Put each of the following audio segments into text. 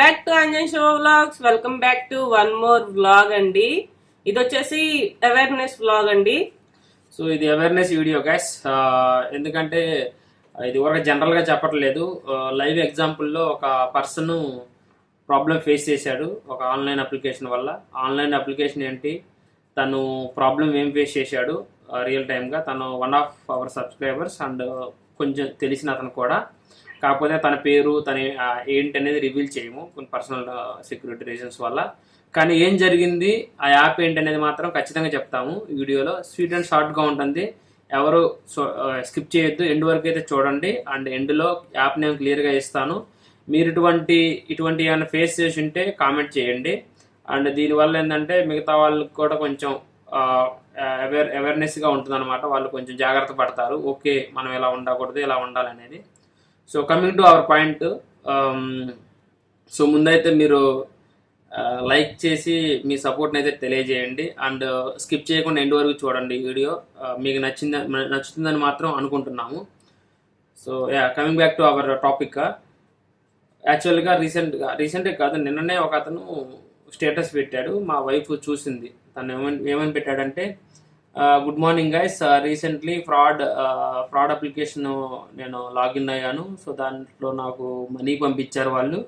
Back to Anjan show vlogs welcome back to one more vlog అండి. ఇది వచ్చేసి awareness vlog అండి. So ఇది అవేర్నెస్ వీడియో గ్యాస్ ఎందుకంటే uh, ఇది uh, ఒక జనరల్గా చెప్పట్లేదు. లైవ్ ఎగ్జాంపుల్లో ఒక పర్సన్ ప్రాబ్లం ఫేస్ చేశాడు ఒక ఆన్లైన్ అప్లికేషన్ వల్ల. ఆన్లైన్ అప్లికేషన్ ఏంటి? తను ప్రాబ్లం ఏం ఫేస్ చేశాడు? Uh, రియల్ టైమ్గా తను one of our subscribers and కొంచెం తెలిసిన అతను కూడా. కాకపోతే తన పేరు తన ఏంటి అనేది రివీల్ చేయము కొన్ని పర్సనల్ సెక్యూరిటీ రీజన్స్ వల్ల. కానీ ఏం జరిగింది ఆ యాప్ ఏంటి అనేది మాత్రం ఖచ్చితంగా చెప్తాము ఈ వీడియోలో. స్వీట్ అండ్ షార్ట్గా ఉంటుంది. ఎవరు స్కిప్ చేయొద్దు. ఎండ్ వరకు అయితే చూడండి. అండ్ ఎండ్లో యాప్ నేను క్లియర్గా ఇస్తాను. మీరు ఇటువంటి ఇటువంటి ఏమైనా ఫేస్ చేసి ఉంటే కామెంట్ చేయండి. అండ్ దీనివల్ల ఏంటంటే మిగతా వాళ్ళకి కూడా కొంచెం అవేర్ అవేర్నెస్గా ఉంటుంది అనమాట వాళ్ళు కొంచెం జాగ్రత్త పడతారు. ఓకే మనం ఇలా ఉండకూడదు ఇలా ఉండాలనేది. So coming to our point so ముందైతే మీరు లైక్ చేసి మీ సపోర్ట్ని అయితే తెలియజేయండి. అండ్ స్కిప్ uh, చేయకుండా ఎండ్ వరకు చూడండి వీడియో uh, మీకు నచ్చింది నచ్చుతుందని మాత్రం అనుకుంటున్నాము. So yeah coming back to our topic యాక్చువల్గా రీసెంట్గా రీసెంట్గా కాదు నిన్ననే ఒక అతను స్టేటస్ పెట్టాడు. మా వైఫ్ చూసింది. తను ఏమని ఏమని పెట్టాడంటే good morning guys recently fraud fraud application నేను లాగిన్ అయ్యాను. సో దాంట్లో నాకు మనీ పంపించారు వాళ్ళు.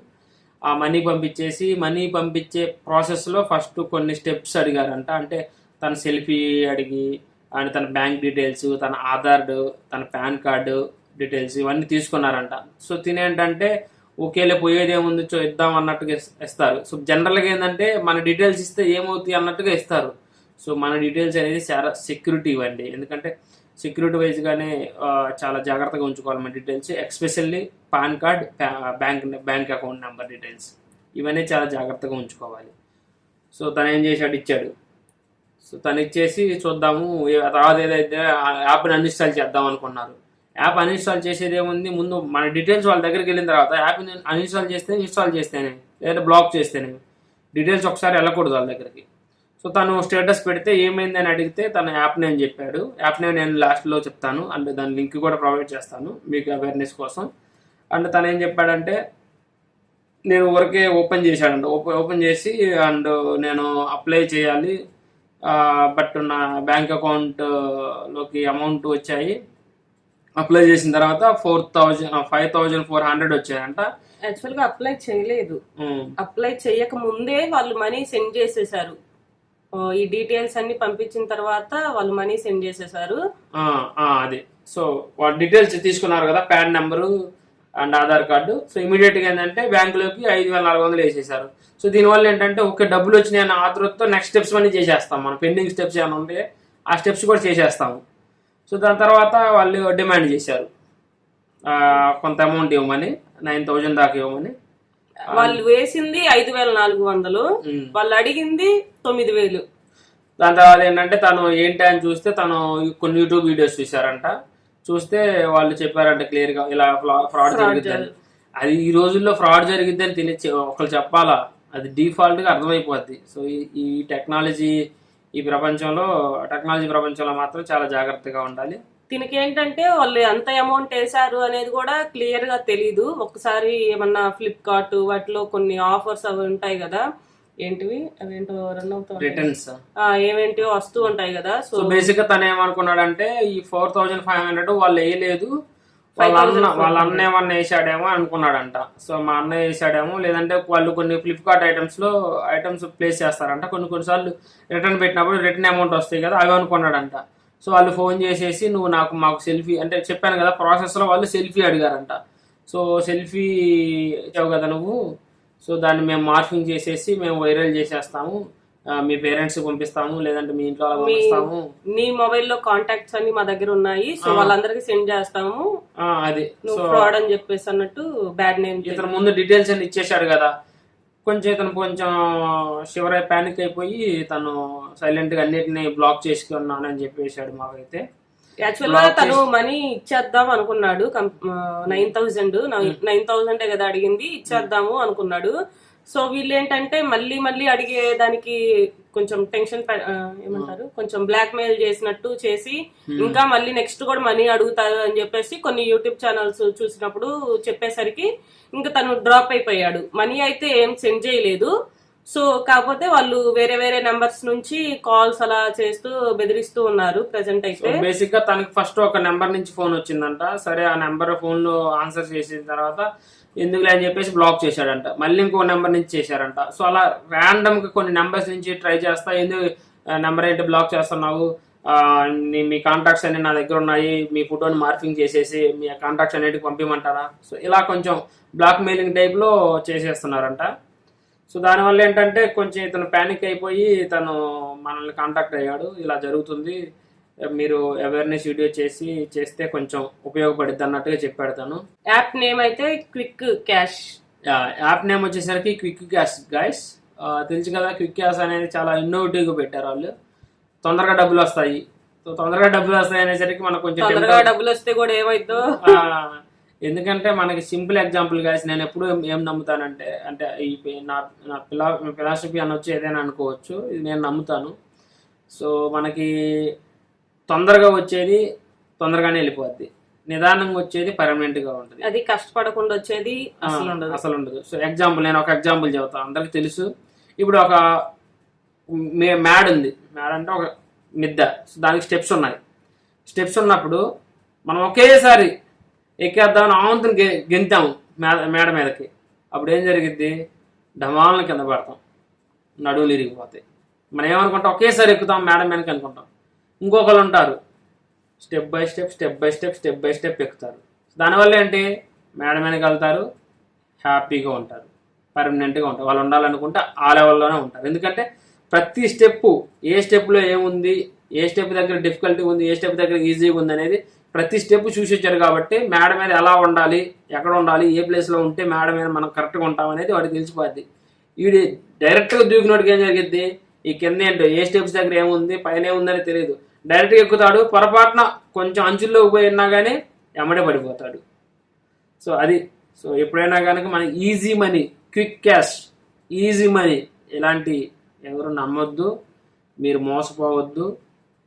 ఆ మనీ పంపించేసి మనీ పంపించే ప్రాసెస్లో ఫస్ట్ కొన్ని స్టెప్స్ అడిగారంట. అంటే తన సెల్ఫీ అడిగి అండ్ తన బ్యాంక్ డీటెయిల్స్ తన ఆధార్డు తన పాన్ కార్డు డీటెయిల్స్ ఇవన్నీ తీసుకున్నారంట. సో తినేంటంటే ఒకేలే పోయేది ఏముంది ఇద్దాం అన్నట్టుగా ఇస్తారు. సో జనరల్గా ఏంటంటే మన డీటెయిల్స్ ఇస్తే ఏమవుతాయి అన్నట్టుగా ఇస్తారు. సో మన డీటెయిల్స్ అనేది చాలా సెక్యూరిటీ ఇవ్వండి. ఎందుకంటే సెక్యూరిటీ వైజ్గానే చాలా జాగ్రత్తగా ఉంచుకోవాలి మన details. Especially pan card bank bank account number details. ఇవన్నీ చాలా జాగ్రత్తగా ఉంచుకోవాలి. సో తను ఏం చేశాడు? ఇచ్చాడు. సో తను ఇచ్చేసి చూద్దాము తర్వాత ఏదైతే ఆ యాప్ని అన్ఇన్స్టాల్ చేద్దాం అనుకున్నారు. యాప్ అన్ఇన్స్టాల్ చేసేది ఏముంది? ముందు మన డీటెయిల్స్ వాళ్ళ దగ్గరికి వెళ్ళిన తర్వాత యాప్ని అన్ఇన్స్టాల్ చేస్తే ఇన్స్టాల్ చేస్తేనే లేదా బ్లాక్ చేస్తేనే డీటెయిల్స్ ఒకసారి వెళ్ళకూడదు వాళ్ళ దగ్గరికి. సో తను స్టేటస్ పెడితే ఏమైంది అని అడిగితే తన యాప్ నేమ్ చెప్పాడు. యాప్ నేమ్ నేను లాస్ట్లో చెప్తాను. అండ్ దాని లింక్ కూడా ప్రొవైడ్ చేస్తాను మీకు అవేర్నెస్ కోసం. అండ్ తను ఏం చెప్పాడంటే నేను ఊరికే ఓపెన్ చేశాడంట ఓపెన్ ఓపెన్ చేసి అండ్ నేను అప్లై చేయాలి. బట్ నా బ్యాంక్ అకౌంట్లోకి అమౌంట్ వచ్చాయి. అప్లై చేసిన తర్వాత four thousand five thousand four hundred వచ్చాయంట. యాక్చువల్గా అప్లై చేయలేదు. అప్లై చేయక ముందే వాళ్ళు మనీ సెండ్ చేసేసారు. ఈ డీటెయిల్స్ అన్ని పంపించిన తర్వాత వాళ్ళు మనీ సెండ్ చేసేసారు. అదే అది. సో వాళ్ళ డీటెయిల్స్ తీసుకున్నారు కదా pan number and Aadhaar card so ఇమీడియట్గా ఏంటంటే బ్యాంకులోకి ఐదు వేల నాలుగు వందలు వేసేసారు. సో దీనివల్ల ఏంటంటే ఒకే డబ్బులు వచ్చినాయి అన్న ఆతృతతో నెక్స్ట్ స్టెప్స్ అన్ని చేసేస్తాం మనం. పెండింగ్ స్టెప్స్ ఏమైనా ఉంటే ఆ స్టెప్స్ కూడా చేసేస్తాము. సో దాని తర్వాత వాళ్ళు డిమాండ్ చేశారు. కొంత అమౌంట్ ఇవ్వమని నైన్ థౌజండ్ దాకా ఇవ్వమని. వాళ్ళు వేసింది ఐదు వేల నాలుగు వందలు. వాళ్ళు అడిగింది తొమ్మిది వేలు. దాని తర్వాత ఏంటంటే తను ఏంటి అని చూస్తే తను కొన్ని యూట్యూబ్ వీడియోస్ చూసారంట చూస్తే వాళ్ళు చెప్పారంట క్లియర్గా ఇలా ఫ్రాడ్ జరిగిద్దని. అది ఈ రోజుల్లో ఫ్రాడ్ జరిగిద్దని తిని ఒకళ్ళు చెప్పాలా? అది డిఫాల్ట్గా అర్థమైపోద్ది. సో ఈ- ఈ టెక్నాలజీ ఈ ప్రపంచంలో టెక్నాలజీ ప్రపంచంలో మాత్రం చాలా జాగ్రత్తగా ఉండాలి. దీనికి ఏంటంటే వాళ్ళు ఎంత అమౌంట్ వేశారు అనేది కూడా క్లియర్గా తెలీదు. ఒకసారి ఏమన్నా ఫ్లిప్కార్ట్ వాటిలో కొన్ని ఆఫర్స్ అవి ఉంటాయి కదా. ఏంటివి? అవేంటో రన్. రిటర్న్స్ ఏమేంటివో వస్తూ ఉంటాయి కదా. సో సో బేసిక్గా తను ఏమనుకున్నాడంటే ఈ ఫోర్ థౌజండ్ ఫైవ్ హండ్రెడ్ వాళ్ళు వేయలేదు. వాళ్ళ అన్న వాళ్ళ అన్న ఏమన్నా వేసాడేమో అనుకున్నాడంట. సో మా అన్న వేసాడేమో లేదంటే వాళ్ళు కొన్ని ఫ్లిప్కార్ట్ ఐటమ్స్లో ఐటమ్స్ ప్లేస్ చేస్తారంట. కొన్ని కొన్నిసార్లు రిటర్న్ పెట్టినప్పుడు రిటర్న్ అమౌంట్ వస్తాయి కదా అవి అనుకున్నాడంట. సో వాళ్ళు ఫోన్ చేసేసి నువ్వు నాకు మాకు సెల్ఫీ అంటే చెప్పాను కదా ప్రాసెస్లో వాళ్ళు సెల్ఫీ అడిగారంట. సో సెల్ఫీ ఇచ్చావు కదా నువ్వు? సో దాన్ని మేము మార్కింగ్ చేసేసి మేము వైరల్ చేసేస్తాము. మీ పేరెంట్స్ పంపిస్తాము లేదంటే మీ ఇంట్లో పంపిస్తాము. నీ మొబైల్లో కాంటాక్ట్స్ అన్ని మా దగ్గర ఉన్నాయి. సో వాళ్ళందరికీ సెండ్ చేస్తాము. అది. ఫ్రాడ్ అని చెప్పేసి అన్నట్టు బ్యాడ్ నేమ్ ఇతను ముందు డీటెయిల్స్ అన్ని ఇచ్చేశాడు కదా. కొంచెం ఇతను కొంచెం షివర్ అయి ప్యానిక్ అయిపోయి తను సైలెంట్గా అన్నిటిని బ్లాక్ చేసుకున్నానని చెప్పేశాడు మాకైతే. యాక్చువల్గా తను మనీ ఇచ్చేద్దాం అనుకున్నాడు. నైన్ థౌజండ్ నైన్ థౌజండ్ కదా అడిగింది. ఇచ్చేద్దాము అనుకున్నాడు. సో వీళ్ళు ఏంటంటే మళ్ళీ మళ్ళీ అడిగే దానికి కొంచెం టెన్షన్ ఏమంటారు? కొంచెం బ్లాక్ మెయిల్ చేసినట్టు చేసి ఇంకా మళ్ళీ నెక్స్ట్ కూడా మనీ అడుగుతారు అని చెప్పేసి కొన్ని యూట్యూబ్ ఛానల్స్ చూసినప్పుడు చెప్పేసరికి ఇంకా తను డ్రాప్ అయిపోయాడు. మనీ అయితే ఏం సెండ్ చేయలేదు. సో కాకపోతే వాళ్ళు వేరే వేరే నెంబర్స్ నుంచి కాల్స్ అలా చేస్తూ బెదిరిస్తూ ఉన్నారు ప్రెసెంట్ అయితే. బేసిక్గా తనకి ఫస్ట్ ఒక నెంబర్ నుంచి ఫోన్ వచ్చిందంట. సరే ఆ నెంబర్ ఫోన్లో ఆన్సర్ చేసిన తర్వాత ఎందుకులే అని చెప్పేసి బ్లాక్ చేశాడంట. మళ్ళీ ఇంకో నెంబర్ నుంచి చేశారంట. సో అలా ర్యాండమ్గా కొన్ని నెంబర్స్ నుంచి ట్రై చేస్తా ఎందుకు నెంబర్ ఏంటి బ్లాక్ చేస్తున్నావు? మీ కాంటాక్ట్స్ అన్ని నా దగ్గర ఉన్నాయి మీ ఫోటోని మార్పింగ్ చేసేసి మీ కాంటాక్ట్స్ అన్నిటికి పంపించమంటారా సో ఇలా కొంచెం బ్లాక్ మెయిలింగ్ టైప్లో చేసేస్తున్నారంట. సో దానివల్ల ఏంటంటే కొంచెం ఇతను ప్యానిక్ అయిపోయి తను మనల్ని కాంటాక్ట్ అయ్యాడు. ఇలా జరుగుతుంది. మీరు అవేర్నెస్ వీడియో చేసి చేస్తే కొంచెం ఉపయోగపడుద్ది అన్నట్టుగా చెప్పాడు తను. యాప్ నేమ్ అయితే క్విక్ క్యాష్ యాప్ నేమ్ వచ్చేసరికి క్విక్ క్యాష్ గైస్ తెలుసు కదా క్విక్ క్యాష్ అనేది చాలా ఇన్నోవేటివ్గా పెట్టారు వాళ్ళు. తొందరగా డబ్బులు వస్తాయి. సో తొందరగా డబ్బులు వస్తాయి అనేసరికి మనకు కొంచెం తొందరగా డబ్బులు వస్తే కూడా ఏమైద్దో? ఆ, ఎందుకంటే మనకి సింపుల్ ఎగ్జాంపుల్ గాయస్ నేను ఎప్పుడు ఏం- నమ్ముతానంటే అంటే ఈ నా నా ఫిలా ఫిలాసఫీ అనొచ్చు ఏదైనా అనుకోవచ్చు. ఇది నేను నమ్ముతాను. సో మనకి తొందరగా వచ్చేది తొందరగానే వెళ్ళిపోద్ది. నిదానంగా వచ్చేది పర్మనెంట్గా ఉంటుంది. అది కష్టపడకుండా వచ్చేది అసలు ఉండదు. అసలు ఉండదు. సో ఎగ్జాంపుల్ నేను ఒక ఎగ్జాంపుల్ చెబుతాను అందరికి తెలుసు. ఇప్పుడు ఒక మే- మ్యాడ్ ఉంది. మ్యాడ్ అంటే ఒక మిద్ద. సో దానికి స్టెప్స్ ఉన్నాయి. స్టెప్స్ ఉన్నప్పుడు మనం ఒకేసారి ఎక్కేద్దామని ఆవంతుని గె గెంతాము మేడ మేడ మీదకి. అప్పుడు ఏం జరిగిద్ది? ఢమాలను కింద పడతాం. నడువులు ఇరిగిపోతాయి. మనం ఏమనుకుంటాం? ఒకేసారి ఎక్కుతాం మేడ మీదకి అనుకుంటాం. ఇంకొకరు ఉంటారు step by step step by step step by step ఎక్కుతారు. దానివల్ల ఏంటి? మేడ మీదకి వెళ్తారు హ్యాపీగా ఉంటారు పర్మనెంట్గా ఉంటారు. వాళ్ళు ఉండాలనుకుంటే ఆ లెవెల్లోనే ఉంటారు. ఎందుకంటే ప్రతి స్టెప్పు ఏ స్టెప్లో ఏముంది ఏ స్టెప్ దగ్గర డిఫికల్టీ ఉంది ఏ స్టెప్ దగ్గర ఈజీగా ఉంది అనేది ప్రతి స్టెప్ చూసి వచ్చారు కాబట్టి మేడ మీద ఎలా ఉండాలి ఎక్కడ ఉండాలి ఏ ప్లేస్లో ఉంటే మేడ మీద మనం కరెక్ట్గా ఉంటాం అనేది వాడికి తెలిసిపోద్ది. వీడి డైరెక్ట్గా దూకినోడికి ఏం జరిగిద్ది? ఈ కింద ఏంటో ఏ స్టెప్స్ దగ్గర ఏముంది పైన ఏముందని తెలియదు. డైరెక్ట్గా ఎక్కుతాడు పొరపాటున కొంచెం అంచుల్లోకి పోయినా కానీ ఎమ్మడే పడిపోతాడు. సో అది సో ఎప్పుడైనా కనుక మన easy money quick cash easy money ఇలాంటి ఎవరు నమ్మొద్దు మీరు మోసపోవద్దు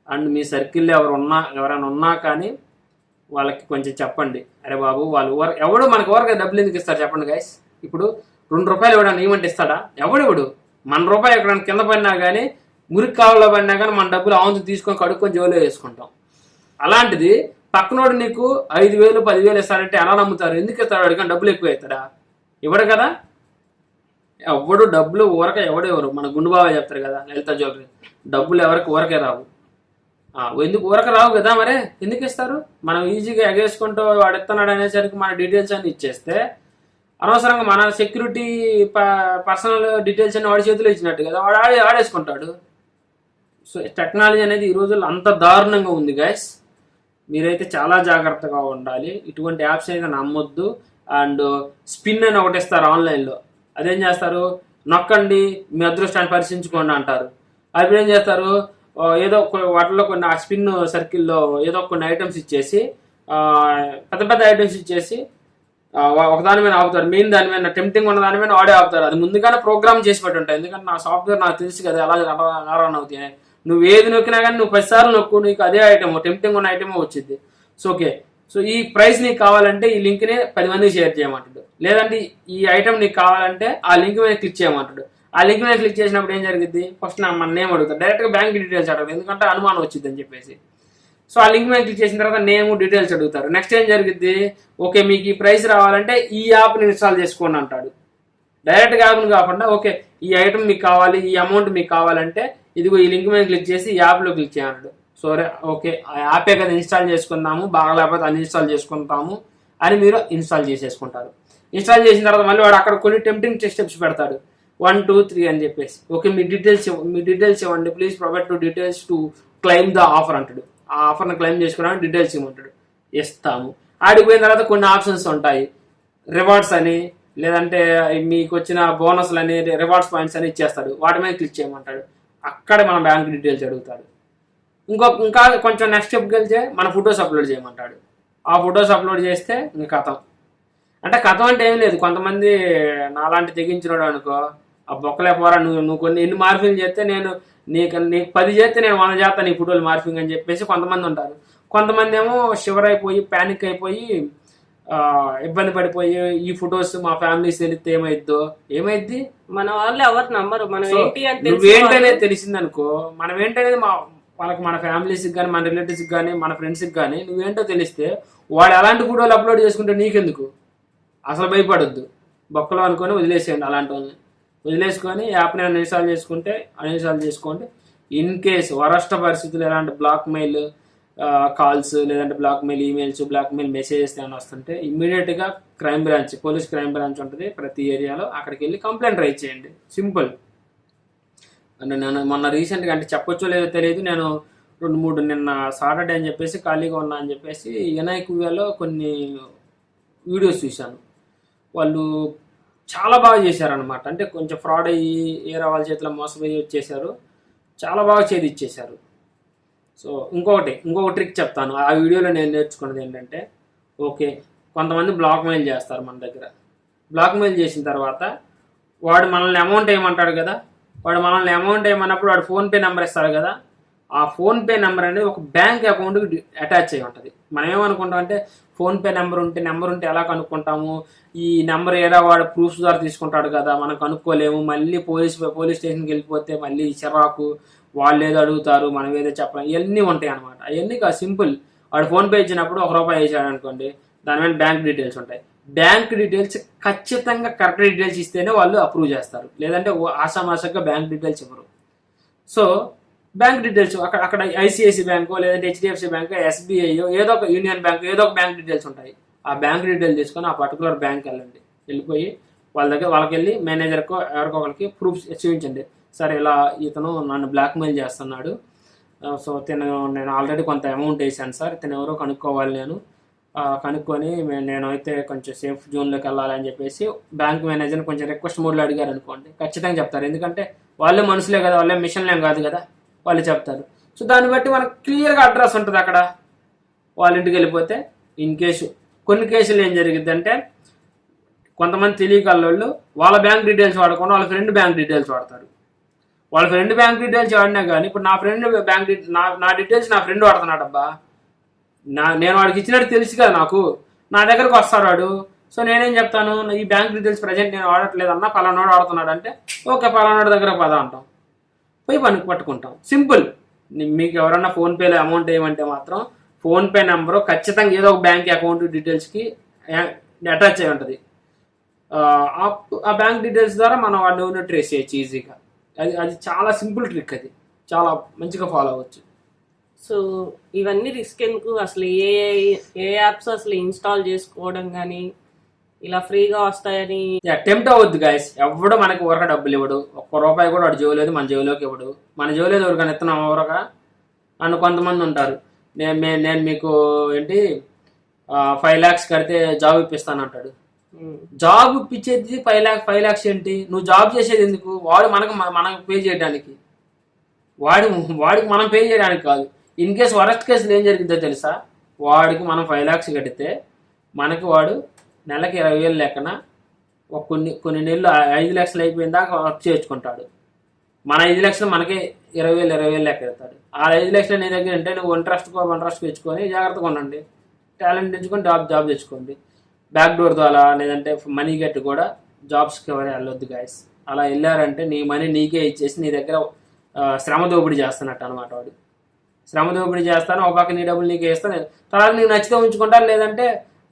అండ్ మీ సర్కిల్లో ఎవరు ఉన్నా ఎవరైనా ఉన్నా కానీ వాళ్ళకి కొంచెం చెప్పండి. అరే బాబు వాళ్ళు ఎవరు ఎవడు మనకు ఊరగా డబ్బులు ఎందుకు ఇస్తారు చెప్పండి గైస్ ఇప్పుడు రెండు రూపాయలు ఇవ్వడానికి ఏమంటే ఇస్తాడా? ఎవడు ఇవ్వడు మన రూపాయి ఎక్కడానికి కింద పడినా కానీ మురికి కావాలో పడినా కానీ మన డబ్బులు ఆవును తీసుకొని కడుక్కొని జోలో వేసుకుంటాం. అలాంటిది పక్కనోడు నీకు ఐదు వేలు పదివేలు ఇస్తాడంటే ఎలా నమ్ముతారు? ఎందుకు ఇస్తాడు? అడిగిన. డబ్బులు ఎక్కువ అవుతాడా ఇవ్వడు కదా. ఎవడు డబ్బులు ఊరక ఎవడు ఎవరు మన గుండుబాబా చెప్తారు కదా లలిత జ్యువెలరీ. డబ్బులు ఎవరికి ఊరకే రావు. ఎందుకు ఊరక రావు కదా మరే? ఎందుకు ఇస్తారు? మనం ఈజీగా ఎగేసుకుంటూ వాడు ఇస్తున్నాడు అనేసరికి మన డీటెయిల్స్ అన్ని ఇచ్చేస్తే అనవసరంగా మన సెక్యూరిటీ పర్సనల్ డీటెయిల్స్ అన్ని వాడి చేతిలో ఇచ్చినట్టు కదా. వాడు ఆడే ఆడేసుకుంటాడు. సో టెక్నాలజీ అనేది ఈ రోజుల్లో అంత దారుణంగా ఉంది గైస్ మీరైతే చాలా జాగ్రత్తగా ఉండాలి. ఇటువంటి యాప్స్ అయితే నమ్మొద్దు. అండ్ స్పిన్ అని ఒకటి ఇస్తారు ఆన్లైన్లో. అదేం చేస్తారు? నొక్కండి మీ అదృష్టాన్ని పరిశీలించుకోండి అంటారు. అప్పుడు ఏం చేస్తారు? ఏదో వాటిలో కొన్ని ఆ స్పిన్ సర్కిల్లో ఏదో కొన్ని ఐటమ్స్ ఇచ్చేసి పెద్ద పెద్ద ఐటమ్స్ ఇచ్చేసి ఒక దాని మీద ఆపుతారు. మెయిన్ దాని మీద టెంప్టింగ్ ఉన్న దాని మీద వాడే ఆపుతారు. అది ముందుగానే ప్రోగ్రామ్ చేసి పెట్టి ఉంటాయి ఎందుకంటే నా సాఫ్ట్వేర్ నాకు తెలుసు కదా ఎలా రన్ అవుతాయి. నువ్వు ఏది నొక్కినా కానీ నువ్వు పదిసార్లు నొక్కు నీకు అదే ఐటమ్ టెంప్టింగ్ ఉన్న ఐటమ్ వచ్చింది. సో ఓకే సో ఈ ప్రైస్ నీకు కావాలంటే ఈ లింక్ని పది మందికి షేర్ చేయమంటాడు. లేదంటే ఈ ఐటమ్ నీకు కావాలంటే ఆ లింక్ మీద క్లిక్ చేయమంటాడు. ఆ లింక్ మీద క్లిక్ చేసినప్పుడు ఏం జరిగింది ఫస్ట్ నా మన నేమ్ అడుగుతాడు. డైరెక్ట్గా బ్యాంక్ డీటెయిల్స్ అడగదు ఎందుకంటే అనుమానం వచ్చింది అని చెప్పేసి. సో ఆ లింక్ మీద క్లిక్ చేసిన తర్వాత నేమ్ డీటెయిల్స్ అడుగుతారు నెక్స్ట్ ఏం జరిగింది ఓకే మీకు ఈ ప్రైస్ రావాలంటే ఈ యాప్ని ఇన్స్టాల్ చేసుకోండి అంటాడు. డైరెక్ట్గా యాప్ని కాకుండా ఓకే ఈ ఐటమ్ మీకు కావాలి ఈ అమౌంట్ మీకు కావాలంటే ఇదిగో ఈ లింక్ మీద క్లిక్ చేసి ఈ యాప్లో క్లిక్ చేయండి. Sorry okay. ఆ యాపే కదా ఇన్స్టాల్ చేసుకుందాము. బాగా లేకపోతే అన్ఇన్స్టాల్ చేసుకుంటాము అని మీరు ఇన్స్టాల్ చేసేసుకుంటారు. ఇన్స్టాల్ చేసిన తర్వాత మళ్ళీ వాడు అక్కడ కొన్ని టెంప్టింగ్ స్టెప్స్ పెడతాడు. వన్ టూ త్రీ అని చెప్పేసి. ఓకే మీ డీటెయిల్స్ మీ డీటెయిల్స్ ఇవ్వండి. Please provide to details to claim the offer అంటాడు. ఆ ఆఫర్ని క్లెయిమ్ చేసుకోవడానికి డీటెయిల్స్ ఇవ్వమంటాడు. ఇస్తాము. ఆడిపోయిన తర్వాత కొన్ని ఆప్షన్స్ ఉంటాయి. రివార్డ్స్ అని లేదంటే మీకు వచ్చిన బోనస్లు అని రివార్డ్స్ పాయింట్స్ అని ఇచ్చేస్తాడు. వాటి మీద క్లిక్ చేయమంటాడు. అక్కడ మన బ్యాంక్ డీటెయిల్స్ అడుగుతాడు. ఇంకో ఇంకా కొంచెం నెక్స్ట్ స్టెప్కి వెళ్తే మన ఫొటోస్ అప్లోడ్ చేయమంటాడు. ఆ ఫొటోస్ అప్లోడ్ చేస్తే ఇంక కథం. అంటే కథం అంటే ఏం లేదు. కొంతమంది నాలాంటి తెగించినాడు అనుకో ఆ బొక్కలే పోరా నువ్వు నువ్వు కొన్ని ఎన్ని మార్ఫింగ్ చేస్తే నేను నీకు నీకు పది చేస్తే నేను వంద చేస్తాను నీ ఫోటోలు మార్ఫింగ్ అని చెప్పేసి కొంతమంది ఉంటారు. కొంతమంది ఏమో షివర్ అయిపోయి ప్యానిక్ అయిపోయి ఇబ్బంది పడిపోయి ఈ ఫొటోస్ మా ఫ్యామిలీస్ తెలిస్తే ఏమైద్దో? ఏమైద్ది? మన వాళ్ళు ఎవరు నమ్మరు. మనం ఏంటి అని నువ్వేంటనేది తెలిసిందనుకో మనం ఏంటనేది మా వాళ్ళకి మన ఫ్యామిలీస్కి కానీ మన రిలేటివ్స్కి కానీ మన ఫ్రెండ్స్కి కానీ నువ్వేంటో తెలిస్తే వాడు ఎలాంటి ఫోటోలు అప్లోడ్ చేసుకుంటే నీకెందుకు? అసలు భయపడొద్దు. బొక్కలో అనుకొని వదిలేసేయండి అలాంటి వాళ్ళని. వదిలేసుకొని యాప్ని అన్ఇన్స్టాల్ చేసుకుంటే అన్ఇన్స్టాల్ చేసుకోండి. ఇన్ కేస్ వరష్ట పరిస్థితులు ఎలాంటి బ్లాక్ మెయిల్ కాల్స్ లేదంటే బ్లాక్మెయిల్ ఈమెయిల్స్ బ్లాక్మెయిల్ మెసేజెస్ ఏమైనా వస్తుంటే ఇమ్మీడియట్గా crime branch police crime branch ఉంటుంది ప్రతి ఏరియాలో అక్కడికి వెళ్ళి కంప్లైంట్ రైజ్ చేయండి. సింపుల్ అంటే నేను మొన్న రీసెంట్గా అంటే చెప్పొచ్చో లేదో తెలియదు నేను రెండు మూడు నిన్న సాటర్డే అని చెప్పేసి ఖాళీగా ఉన్నా అని చెప్పేసి వినాయకువ్యాలో కొన్ని వీడియోస్ చూశాను. వాళ్ళు చాలా బాగా చేశారనమాట అంటే కొంచెం ఫ్రాడ్ అయ్యి ఏరా వాళ్ళ చేతిలో మోసపోయి వచ్చేసారు. చాలా బాగా చేది ఇచ్చేశారు సో ఇంకొకటి ఇంకొక ట్రిక్ చెప్తాను. ఆ వీడియోలో నేను నేర్చుకున్నది ఏంటంటే ఓకే కొంతమంది బ్లాక్ మెయిల్ చేస్తారు మన దగ్గర. బ్లాక్ మెయిల్ చేసిన తర్వాత వాడు మనల్ని అమౌంట్ వేయమంటాడు కదా? వాడు మనల్ని అమౌంట్ వేయమన్నప్పుడు వాడు ఫోన్పే నెంబర్ ఇస్తారు కదా? ఆ ఫోన్పే నెంబర్ అనేది ఒక బ్యాంక్ అకౌంట్కి అటాచ్ అయి ఉంటుంది. మనం ఏమనుకుంటాం అంటే ఫోన్పే నెంబర్ ఉంటే నెంబర్ ఉంటే ఎలా కనుక్కుంటాము? ఈ నెంబర్ ఏడా వాడు ప్రూఫ్స్ ద్వారా తీసుకుంటాడు కదా? మనం కనుక్కోలేము. మళ్ళీ పోలీస్ పోలీస్ స్టేషన్కి వెళ్ళిపోతే మళ్ళీ చిరాకు. వాళ్ళు ఏదో అడుగుతారు మనం ఏదో చెప్పాలి. ఇవన్నీ ఉంటాయి అనమాట అవన్నీ కాదు సింపుల్. వాడు ఫోన్పే ఇచ్చినప్పుడు ఒక రూపాయి వేసాడు అనుకోండి దాని మీద బ్యాంక్ డీటెయిల్స్ ఉంటాయి. బ్యాంక్ డీటెయిల్స్ ఖచ్చితంగా కరెక్ట్ డీటెయిల్స్ ఇస్తేనే వాళ్ళు అప్రూవ్ చేస్తారు. లేదంటే ఓ ఆషామాషగా బ్యాంక్ డీటెయిల్స్ ఇవ్వరు. సో బ్యాంక్ డీటెయిల్స్ అక్కడ అక్కడ ఐసిఐసి బ్యాంకో లేదంటే హెచ్డిఎఫ్సి బ్యాంక్ ఎస్బీఐ ఏదో ఒక యూనియన్ బ్యాంక్ ఏదో ఒక బ్యాంక్ డీటెయిల్స్ ఉంటాయి. ఆ బ్యాంక్ డీటెయిల్ తీసుకొని ఆ పర్టికులర్ బ్యాంక్ వెళ్ళండి. వెళ్ళిపోయి వాళ్ళ దగ్గర వాళ్ళకి వెళ్ళి మేనేజర్కో ఎవరికో ఒకరికి ప్రూఫ్స్ చూపించండి. సరే ఇలా ఇతను నన్ను బ్లాక్మెయిల్ చేస్తున్నాడు. సో తిను నేను ఆల్రెడీ కొంత అమౌంట్ వేసాను సార్. తిను ఎవరో కనుక్కోవాలి నేను. కనుక్కొని నేనైతే కొంచెం సేఫ్ జోన్లోకి వెళ్ళాలని చెప్పేసి బ్యాంక్ మేనేజర్ని కొంచెం రిక్వెస్ట్ మోడ్లో అడిగారు అనుకోండి. ఖచ్చితంగా చెప్తారు. ఎందుకంటే వాళ్ళే మనుషులే కదా వాళ్ళే మిషన్లేం కాదు కదా వాళ్ళు చెప్తారు. సో దాన్ని బట్టి మనకు క్లియర్గా అడ్రస్ ఉంటుంది అక్కడ. వాళ్ళ ఇంటికి వెళ్ళిపోతే ఇన్ కేసు కొన్ని కేసులు ఏం జరిగింది అంటే కొంతమంది తెలియకల్లోళ్ళు వాళ్ళ బ్యాంక్ డీటెయిల్స్ వాడకుండా వాళ్ళ ఫ్రెండ్ బ్యాంక్ డీటెయిల్స్ వాడతారు. వాళ్ళ ఫ్రెండ్ బ్యాంక్ డీటెయిల్స్ వాడినా కానీ ఇప్పుడు నా ఫ్రెండ్ బ్యాంక్ నా నా డీటెయిల్స్ నా ఫ్రెండ్ వాడుతున్నాడబ్బా. నా నేను వాడికి ఇచ్చినట్టు తెలుసు కదా నాకు. నా దగ్గరకు వస్తాడు వాడు. సో నేనేం చెప్తాను? ఈ బ్యాంక్ డీటెయిల్స్ ప్రజెంట్ నేను వాడట్లేదన్నా పలానాడు వాడుతున్నాడు అంటే ఓకే పలానాడు దగ్గర పద అంటాం. పోయి పనికి పట్టుకుంటాం. సింపుల్ మీకు ఎవరన్నా ఫోన్పేలో అమౌంట్ వేయమంటే మాత్రం ఫోన్పే నెంబరు ఖచ్చితంగా ఏదో ఒక బ్యాంక్ అకౌంట్ డీటెయిల్స్కి అటాచ్ అయి ఉంటుంది. ఆ, ఆ- ఆ బ్యాంక్ డీటెయిల్స్ ద్వారా మనం వాడిని ట్రేస్ చేయొచ్చు ఈజీగా అది అది చాలా సింపుల్ ట్రిక్ అది. చాలా మంచిగా ఫాలో అవ్వచ్చు. సో ఇవన్నీ రిస్క్ ఎందుకు? అసలు ఏ ఏ యాప్స్ అసలు ఇన్స్టాల్ చేసుకోవడం కానీ ఇలా ఫ్రీగా వస్తాయని? అటెంప్ట్ అవ్వద్దు గాయస్. ఎవడు మనకి ఊరక డబ్బులు ఇవ్వడు. ఒక్క రూపాయి కూడా వాడు జోలేదు మన జోలోకి ఇవ్వడు. మన జోలేదు ఎవరికైనా ఇస్తున్నాం ఊరక? అని కొంతమంది ఉంటారు. నేను నేను మీకు ఏంటి ఫైవ్ ల్యాక్స్ కడితే జాబ్ ఇప్పిస్తాను అంటాడు జాబ్ ఇప్పించేది ఫైవ్ ల్యాక్ ఫైవ్ ల్యాక్స్ ఏంటి? నువ్వు జాబ్ చేసేది ఎందుకు? వాడు మనకు మనకు పే చేయడానికి. వాడి వాడికి మనం పే చేయడానికి కాదు. ఇన్ కేస్ వరస్ట్ కేసులు ఏం జరిగిందో తెలుసా? వాడికి మనం ఫైవ్ ల్యాక్స్ కడితే మనకి వాడు నెలకి ఇరవై వేలు లెక్కన ఒక కొన్ని కొన్ని నెలలు ఐదు లక్షలు అయిపోయిన దాకా వర్క్ చేర్చుకుంటాడు మన ఐదు లక్షలు మనకే ఇరవై వేలు ఇరవై వేలు లెక్క వెళ్తాడు ఆ ఐదు లక్షలు నీ దగ్గర ఉంటే నువ్వు ఇంట్రెస్ట్ ఇంట్రెస్ట్ తెచ్చుకొని జాగ్రత్తగా ఉండండి. టాలెంట్ తెచ్చుకొని జాబ్ జాబ్ తెచ్చుకోండి. బ్యాక్ డోర్ ద్వారా లేదంటే మనీ గట్టి కూడా జాబ్స్కి ఎవరు వెళ్ళొద్దు గాయస్ అలా వెళ్ళారంటే నీ మనీ నీకే ఇచ్చేసి నీ దగ్గర శ్రమ దోపిడీ చేస్తున్నట్టు అనమాట వాడు. శ్రమ దోపిడీ చేస్తాను ఒక పక్క నీ డబ్బులు నీకే ఇస్తాను. తర్వాత నీకు నచ్చితే ఉంచుకుంటారు లేదంటే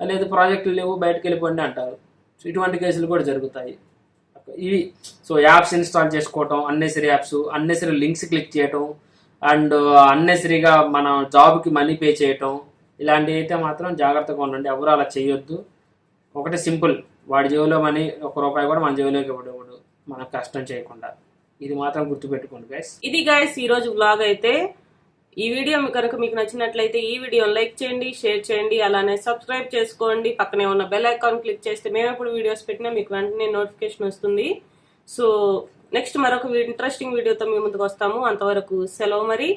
లేదు ప్రాజెక్టులు లేవు బయటకు వెళ్ళిపోండి అంటారు. సో ఇటువంటి కేసులు కూడా జరుగుతాయి. ఇవి సో యాప్స్ ఇన్స్టాల్ చేసుకోవటం unnecessary apps unnecessary links click చేయటం అండ్ అన్నెసరీగా మన జాబ్కి మనీ పే చేయటం ఇలాంటివి అయితే మాత్రం జాగ్రత్తగా ఉండండి. ఎవరు అలా చేయొద్దు. ఒకటి సింపుల్. వాడి జేబులో మనీ ఒక రూపాయి కూడా మన జేబులోకి ఇవ్వడు మనం కష్టం చేయకుండా. ఇది మాత్రం గుర్తుపెట్టుకోండి గైస్ ఇది గైస్ ఈ రోజు బ్లాగ్ అయితే ఈ వీడియో కనుక మీకు నచ్చినట్లయితే ఈ వీడియోని లైక్ చేయండి షేర్ చేయండి అలానే సబ్స్క్రైబ్ చేసుకోండి. పక్కనే ఉన్న బెల్ ఐకాన్ క్లిక్ చేస్తే మేము ఎప్పుడు వీడియోస్ పెట్టినా మీకు వెంటనే నోటిఫికేషన్ వస్తుంది. సో నెక్స్ట్ మరొక ఇంట్రెస్టింగ్ వీడియోతో మీ ముందుకు వస్తాము. అంతవరకు సెలవు మరి.